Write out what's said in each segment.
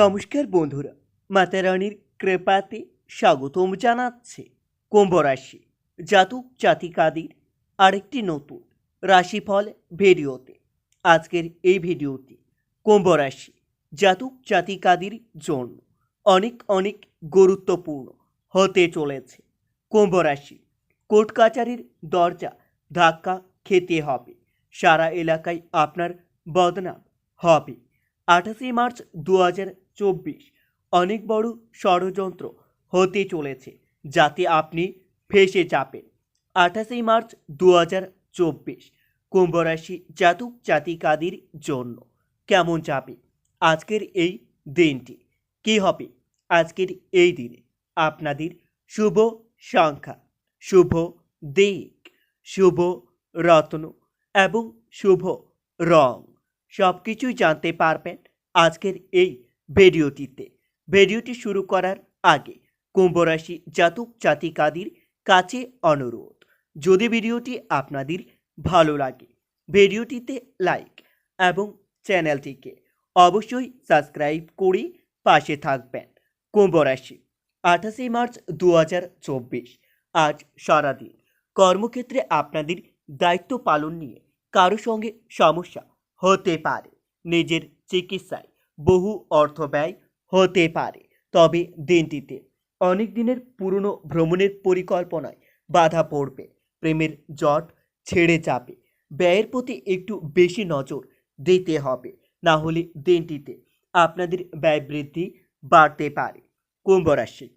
নমস্কার বন্ধুরা, মাতা রানীর কৃপাতে স্বাগতম জানাচ্ছে কুম্ভ রাশি জাতক জাতিকাদের আরেকটি নতুন রাশিফল ভিডিওতে। আজকের এই ভিডিওটি কুম্ভ রাশি জাতক জাতিকাদের জন্য অনেক অনেক গুরুত্বপূর্ণ হতে চলেছে। কুম্ভ রাশি কোর্ট কাচারির দরজা ধাক্কা খেতে হবে, সারা এলাকায় আপনার বদনাম হবে। আঠাশে মার্চ দু হাজার চব্বিশ। অনেক বড় ষড়যন্ত্র হতে চলেছে যাতে আপনি ফেসে যাবেন আঠাশে মার্চ দু হাজার চব্বিশ কুম্ভরাশি জাতক জাতিকাদের জন্য কেমন যাবে? আজকের এই দিনটি কী হবে? আজকের এই দিনে আপনাদের শুভ সংখ্যা, শুভ দিক, শুভ রত্ন এবং শুভ রং সব কিছুই জানতে পারবেন আজকের এই ভিডিওটিতে ভিডিওটি শুরু করার আগে কুম্ভরাশি জাতক জাতিকাদের কাছে অনুরোধ, যদি ভিডিওটি আপনাদের ভালো লাগে, ভিডিওটিতে লাইক এবং চ্যানেলটিকে অবশ্যই সাবস্ক্রাইব করে পাশে থাকবেন। কুম্ভরাশি, আঠাশে মার্চ দু হাজার চব্বিশ, আজ সারাদিন কর্মক্ষেত্রে আপনাদের দায়িত্ব পালন নিয়ে কারও সঙ্গে সমস্যা হতে পারে। নিজের চিকিৎসায় বহু অর্থ ব্যয় হতে পারে। তবে দিনটিতে অনেক দিনের পুরনো ভ্রমণের পরিকল্পনায় বাধা পড়বে। প্রেমের জট ছেড়ে যাবে। ব্যয়ের প্রতি একটু বেশি নজর দিতে হবে। না হলে দিনটিতে আপনাদের ব্যয় বৃদ্ধি বাড়তে পারে। কুম্ভ রাশি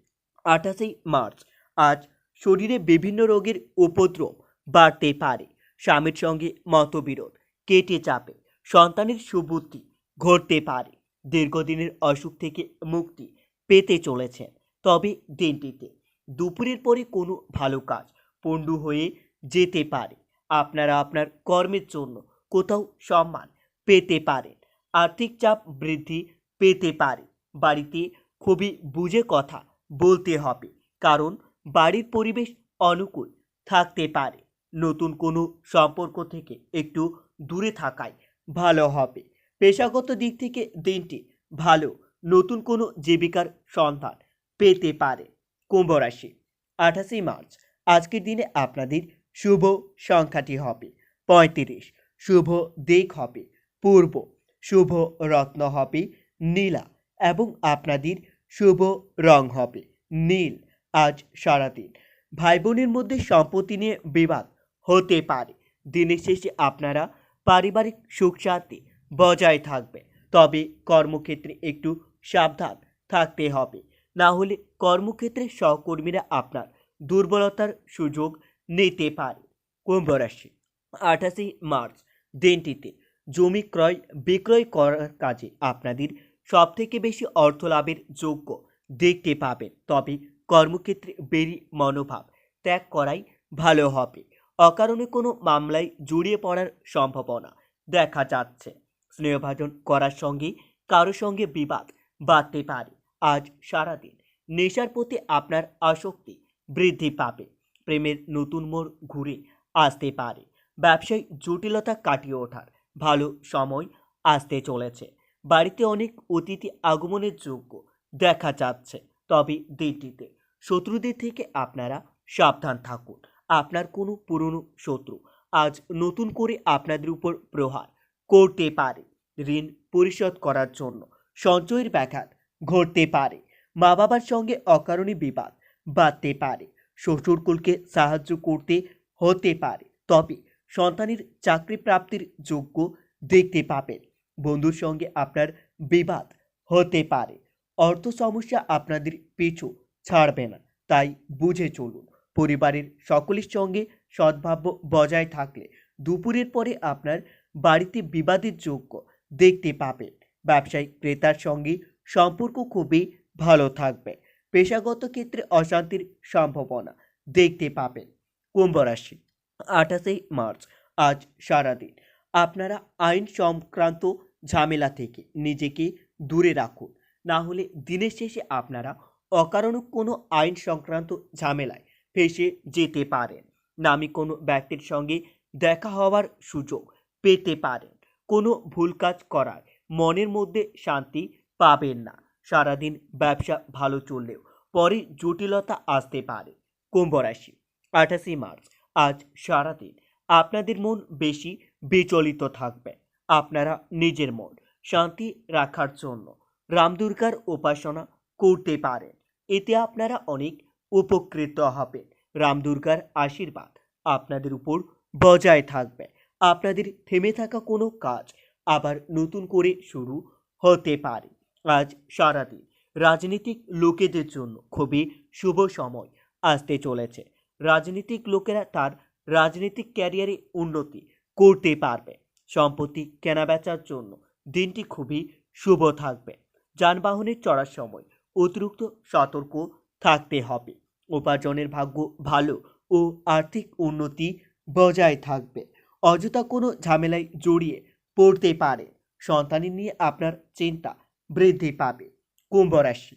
আঠাশে মার্চ। আজ শরীরে বিভিন্ন রোগের উপদ্রব বাড়তে পারে। স্বামীর সঙ্গে মতবিরোধ কেটে যাবে। সন্তানের সুবুদ্ধি ঘটতে পারে। দীর্ঘদিনের অসুখ থেকে মুক্তি পেতে চলেছেন তবে দিনটিতে দুপুরের পরে কোনো ভালো কাজ পণ্ডু হয়ে যেতে পারে। আপনারা আপনার কর্মের জন্য কোথাও সম্মান পেতে পারেন। আর্থিক চাপ বৃদ্ধি পেতে পারে। বাড়িতে খুবই বুঝে কথা বলতে হবে। কারণ বাড়ির পরিবেশ অনুকূল থাকতে পারে। নতুন কোনো সম্পর্ক থেকে একটু দূরে থাকাই ভালো হবে। পেশাগত দিক থেকে দিনটি ভালো, নতুন কোনো জীবিকার সন্ধান পেতে পারে। কুম্ভ রাশি, আঠাশে মার্চ। আজকের দিনে আপনাদের শুভ সংখ্যাটি হবে পঁয়ত্রিশ। শুভ দিক হবে পূর্ব। শুভ রত্ন হবে নীলা এবং আপনাদের শুভ রং হবে নীল। আজ সারাদিন ভাই বোনের মধ্যে সম্পত্তি নিয়ে বিবাদ হতে পারে। দিনের শেষে আপনারা পারিবারিক সুখ শান্তি বজায় থাকবে। তবে কর্মক্ষেত্রে একটু সাবধান থাকতে হবে। না হলে কর্মক্ষেত্রে সহকর্মীরা আপনার দুর্বলতার সুযোগ নিতে পারে। কুম্ভ রাশি, আঠাশে মার্চ দিনটিতে জমি ক্রয়, বিক্রয় করার কাজে আপনাদের সবথেকে বেশি অর্থ লাভের যোগ্য দেখতে পাবেন। তবে কর্মক্ষেত্রে বেরি মনোভাব ত্যাগ করাই ভালো হবে। অকারণে কোনো মামলায় জড়িয়ে পড়ার সম্ভাবনা দেখা যাচ্ছে। স্নেহভাজন করার সঙ্গে কারও সঙ্গে বিবাদ বাড়তে পারে। আজ সারাদিন নেশার প্রতি আপনার আসক্তি বৃদ্ধি পাবে। প্রেমের নতুন মোড় ঘুরে আসতে পারে। ব্যবসায় জটিলতা কাটিয়ে ওঠার ভালো সময় আসতে চলেছে। বাড়িতে অনেক অতিথি আগমনের যোগ্য দেখা যাচ্ছে। তবে দিনটিতে শত্রুদের থেকে আপনারা সাবধান থাকুন। আপনার কোনো পুরনো শত্রু আজ নতুন করে আপনাদের উপর প্রহার করতে পারে। ঋণ পরিশোধ করার জন্য সঞ্চয়ের ব্যাঘাত ঘটতে পারে। মা বাবার সঙ্গে অকারণে বিবাদ বাড়তে পারে। শ্বশুরকুলকে সাহায্য করতে হতে পারে। তবে সন্তানের চাকরি প্রাপ্তির যোগ্য দেখতে পাবেন। বন্ধুর সঙ্গে আপনার বিবাদ হতে পারে। অর্থ সমস্যা আপনাদের পিছু ছাড়বে না। তাই বুঝে চলুন, পরিবারের সকলের সঙ্গে সদ্ভাব্য বজায় থাকলে দুপুরের পরে আপনার বাড়িতে বিবাদের যোগ্য দেখতে পাবেন ব্যবসায়িক ক্রেতার সঙ্গে সম্পর্ক খুবই ভালো থাকবে। পেশাগত ক্ষেত্রে অশান্তির সম্ভাবনা দেখতে পাবেন কুম্ভ রাশি, আঠাশে মার্চ, আজ সারাদিন। আপনারা আইন সংক্রান্ত ঝামেলা থেকে নিজেকে দূরে রাখুন। না হলে দিনের শেষে আপনারা অকারণ কোনো আইন সংক্রান্ত ঝামেলায় ফেসে যেতে পারেন। নামি কোনো ব্যক্তির সঙ্গে দেখা হওয়ার সুযোগ পেতে পারেন। কোনো ভুল কাজ করার মনের মধ্যে শান্তি পাবেন না। সারাদিন ব্যবসা ভালো চললেও পরে জটিলতা আসতে পারে। কুম্ভ রাশি, আঠাশে মার্চ, আজ সারাদিন আপনাদের মন বেশি বিচলিত থাকবে। আপনারা নিজের মন শান্তি রাখার জন্য রামদুর্গার উপাসনা করতে পারেন। এতে আপনারা অনেক উপকৃত হবেন। রামদুর্গার আশীর্বাদ আপনাদের উপর বজায় থাকবে। আপনাদের থেমে থাকা কোনো কাজ আবার নতুন করে শুরু হতে পারে। আজ সারাদিন রাজনীতিক লোকেদের জন্য খুবই শুভ সময় আসতে চলেছে। রাজনীতিক লোকেরা তার রাজনৈতিক ক্যারিয়ারে উন্নতি করতে পারবে। সম্পত্তি কেনাবেচার জন্য দিনটি খুবই শুভ থাকবে। যানবাহনের চড়ার সময় অতিরিক্ত সতর্ক থাকতে হবে। উপার্জনের ভাগ্য ভালো ও আর্থিক উন্নতি বজায় থাকবে। অযথা কোনো ঝামেলায় জড়িয়ে পড়তে পারে। সন্তানের নিয়ে আপনার চিন্তা বৃদ্ধি পাবে। কুম্ভ রাশি,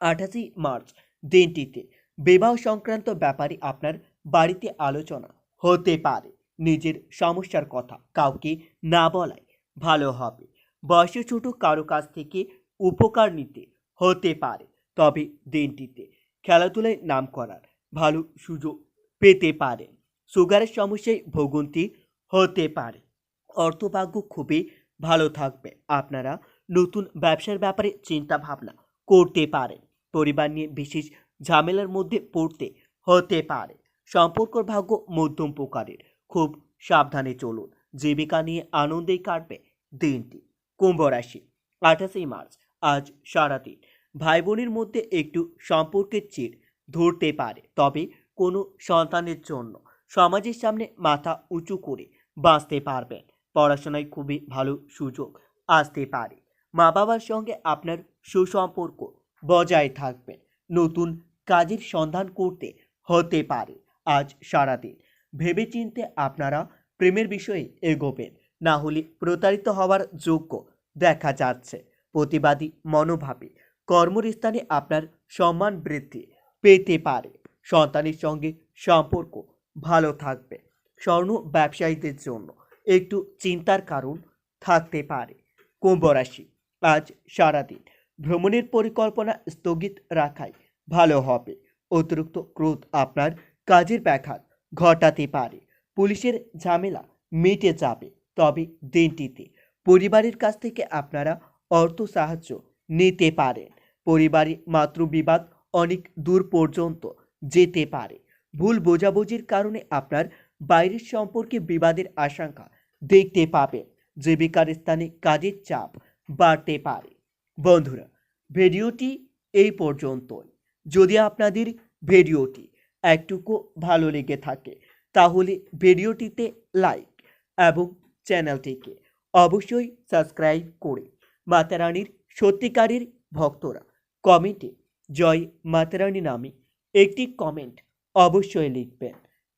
আঠাশে মার্চ দিনটিতে বিবাহ সংক্রান্ত ব্যাপারে আপনার বাড়িতে আলোচনা হতে পারে। নিজের সমস্যার কথা কাউকে না বলাই ভালো হবে। বয়সে ছোট কারও কাছ থেকে উপকার নিতে হতে পারে। তবে দিনটিতে খেলাধুলায় নাম করার ভালো সুযোগ পেতে পারেন সুগারের সমস্যায় ভোগান্তি হতে পারে। অর্থভাগ্য খুবই ভালো থাকবে। আপনারা নতুন ব্যবসার ব্যাপারে চিন্তা ভাবনা করতে পারেন। পরিবার নিয়ে বিশেষ ঝামেলার মধ্যে পড়তে হতে পারে। সম্পর্কর ভাগ্য মধ্যম প্রকারের। খুব সাবধানে চলুন। জীবিকা নিয়ে আনন্দেই কাটবে দিনটি। কুম্ভ রাশি আঠাশে মার্চ, আজ সারাদিন। ভাই বোনের মধ্যে একটু সম্পর্কের চির ধরতে পারে। তবে কোনো সন্তানের জন্য সমাজের সামনে মাথা উঁচু করে বাঁচতে পারবেন। পড়াশোনায় খুবই ভালো সুযোগ আসতে পারে। মা বাবার সঙ্গে আপনার সুসম্পর্ক বজায় থাকবে। নতুন কাজের সন্ধান করতে হতে পারে আজ সারাদিন। ভেবেচিন্তে আপনারা প্রেমের বিষয়ে এগোবেন। না হলে প্রতারিত হওয়ার যোগ্য দেখা যাচ্ছে। প্রতিবাদী মনোভাবে কর্মস্থানে আপনার সম্মান বৃদ্ধি পেতে পারে। সন্তানের সঙ্গে সম্পর্ক ভালো থাকবে। স্বর্ণ ব্যবসায়ীদের জন্য একটু চিন্তার কারণ থাকতে পারে। কুম্ভ রাশি, আজ সারাদিন ভ্রমণের পরিকল্পনা স্থগিত রাখাই ভালো হবে। অতিরিক্ত ক্রোধ আপনার কাজের ব্যাঘাত ঘটাতে পারে। পুলিশের ঝামেলা মিটে যাবে, তবে দিনটিতে পরিবারের কাছ থেকে আপনারা অর্থ সাহায্য নিতে পারেন। পরিবারে মাতৃবিবাদ অনেক দূর পর্যন্ত যেতে পারে। ভুল বোঝাবুঝির কারণে আপনার বাইরের সম্পর্কে বিবাদের আশঙ্কা দেখতে পাবেন জীবিকার স্থানে কাজের চাপ বাড়তে পারে। বন্ধুরা, ভিডিওটি এই পর্যন্তই। যদি আপনাদের ভিডিওটি একটুকু ভালো লেগে থাকে, তাহলে ভিডিওটিতে লাইক এবং চ্যানেলটিকে অবশ্যই সাবস্ক্রাইব করে মাতারানির সত্যিকারের ভক্তরা কমেন্টে জয় মাতারানী নামে একটি কমেন্ট অবশ্যই লিখবেন।